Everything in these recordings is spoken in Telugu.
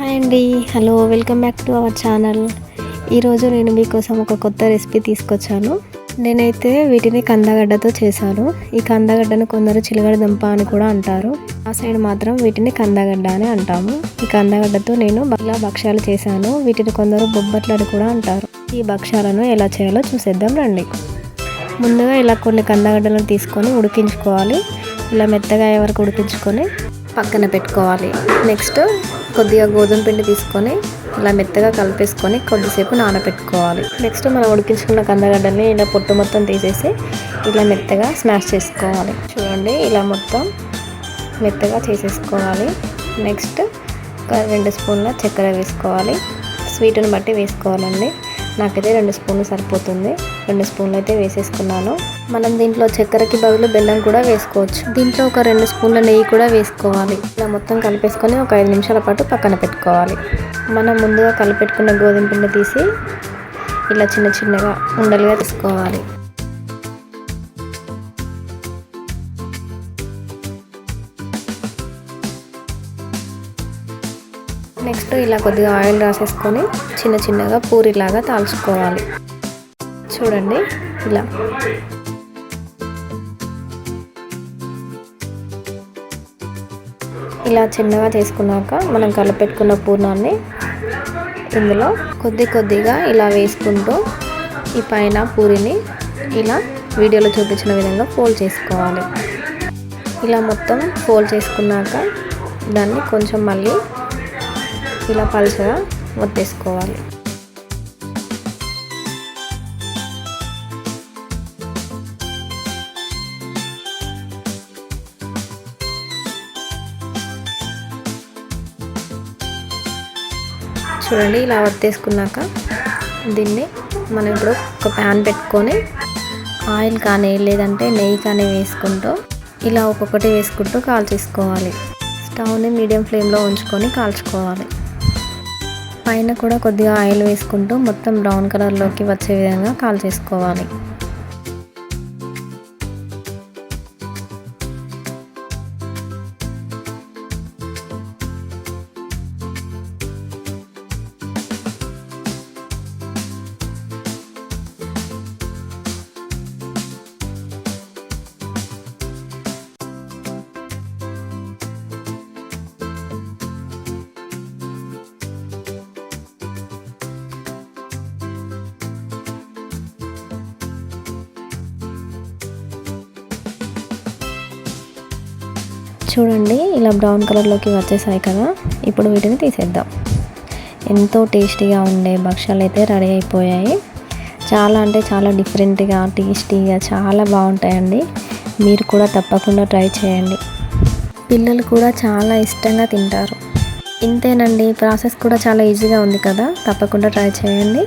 హాయ్ అండి. Hello welcome back to our channel. ఈరోజు నేను మీకోసం ఒక కొత్త రెసిపీ తీసుకొచ్చాను. నేనైతే వీటిని కందగడ్డతో చేశాను. ఈ కందగడ్డను కొందరు చిలగడ దుంప అని కూడా అంటారు. ఆ సైడ్ మాత్రం వీటిని కందగడ్డ అని అంటాము. ఈ కందగడ్డతో నేను ఇలా భక్ష్యాలు చేశాను. వీటిని కొందరు బొబ్బట్లు అని కూడా అంటారు. ఈ భక్ష్యాలను ఎలా చేయాలో చూసేద్దాం రండి. ముందుగా ఇలా కొన్ని కందగడ్డలను తీసుకొని ఉడికించుకోవాలి. ఇలా మెత్తగా అయ్యే వరకు ఉడికించుకొని పక్కన పెట్టుకోవాలి. నెక్స్ట్ కొద్దిగా గోధుమ పిండి తీసుకొని ఇలా మెత్తగా కలిపేసుకొని కొద్దిసేపు నానబెట్టుకోవాలి. నెక్స్ట్ మనం ఉడికించుకున్న కందగడ్డని ఇలా పొట్టు మొత్తం తీసేసి ఇలా మెత్తగా స్మాష్ చేసుకోవాలి. చూడండి ఇలా మొత్తం మెత్తగా చేసేసుకోవాలి. నెక్స్ట్ ఒక రెండు స్పూన్ల చక్కెర వేసుకోవాలి. స్వీట్ని బట్టి వేసుకోవాలండి. నాకైతే రెండు స్పూన్లు సరిపోతుంది. రెండు స్పూన్లు అయితే వేసేసుకున్నాను. మనం దీంట్లో చక్కెరకి బదులు బెల్లం కూడా వేసుకోవచ్చు. దీంట్లో ఒక రెండు స్పూన్ల నెయ్యి కూడా వేసుకోవాలి. ఇలా మొత్తం కలిపేసుకొని ఒక ఐదు నిమిషాల పాటు పక్కన పెట్టుకోవాలి. మనం ముందుగా కలిపెట్టుకున్న గోధుమ పిండి తీసి ఇలా చిన్న చిన్నగా ఉండలుగా తీసుకోవాలి. నెక్స్ట్ ఇలా కొద్దిగా ఆయిల్ రాసేసుకొని చిన్న చిన్నగా పూరిలాగా తాల్చుకోవాలి. చూడండి. ఇలా. ఇలా చిన్నగా చేసుకున్నాక మనం కలిపెట్టుకున్న పూర్ణాన్ని ఇందులో కొద్ది కొద్దిగా ఇలా వేసుకుంటూ ఈ పైన పూరిని ఇలా వీడియోలో చూపించిన విధంగా ఫోల్డ్ చేసుకోవాలి. ఇలా మొత్తం ఫోల్డ్ చేసుకున్నాక దాన్ని కొంచెం మళ్ళీ ఇలా పలుచగా ఒత్తేసుకోవాలి చూడండి ఇలా వత్తేసుకున్నాక దీన్ని మనం ఇప్పుడు ఒక ప్యాన్ పెట్టుకొని ఆయిల్ కానీ లేదంటే నెయ్యి కానీ వేసుకుంటూ ఇలా ఒక్కొక్కటి వేసుకుంటూ కాల్చేసుకోవాలి. స్టవ్ని మీడియం ఫ్లేమ్లో ఉంచుకొని కాల్చుకోవాలి. పైన కూడా కొద్దిగా ఆయిల్ వేసుకుంటూ మొత్తం బ్రౌన్ కలర్లోకి వచ్చే విధంగా కాల్చేసుకోవాలి. చూడండి ఇలా బ్రౌన్ కలర్లోకి వచ్చేసాయి కదా. ఇప్పుడు వీటిని తీసేద్దాం. ఎంతో టేస్టీగా ఉండే భక్ష్యాలు అయితే రెడీ అయిపోయాయి. చాలా అంటే చాలా డిఫరెంట్గా టేస్టీగా చాలా బాగుంటాయండి. మీరు కూడా తప్పకుండా ట్రై చేయండి. పిల్లలు కూడా చాలా ఇష్టంగా తింటారు. ఇంతేనండి ప్రాసెస్ కూడా చాలా ఈజీగా ఉంది కదా. తప్పకుండా ట్రై చేయండి.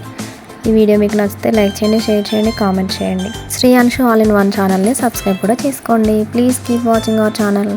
ఈ వీడియో మీకు నచ్చితే లైక్ చేయండి షేర్ చేయండి కామెంట్ చేయండి. Shri Anshu all in one ఛానల్ని సబ్స్క్రైబ్ కూడా చేసుకోండి. Please keep watching our channel.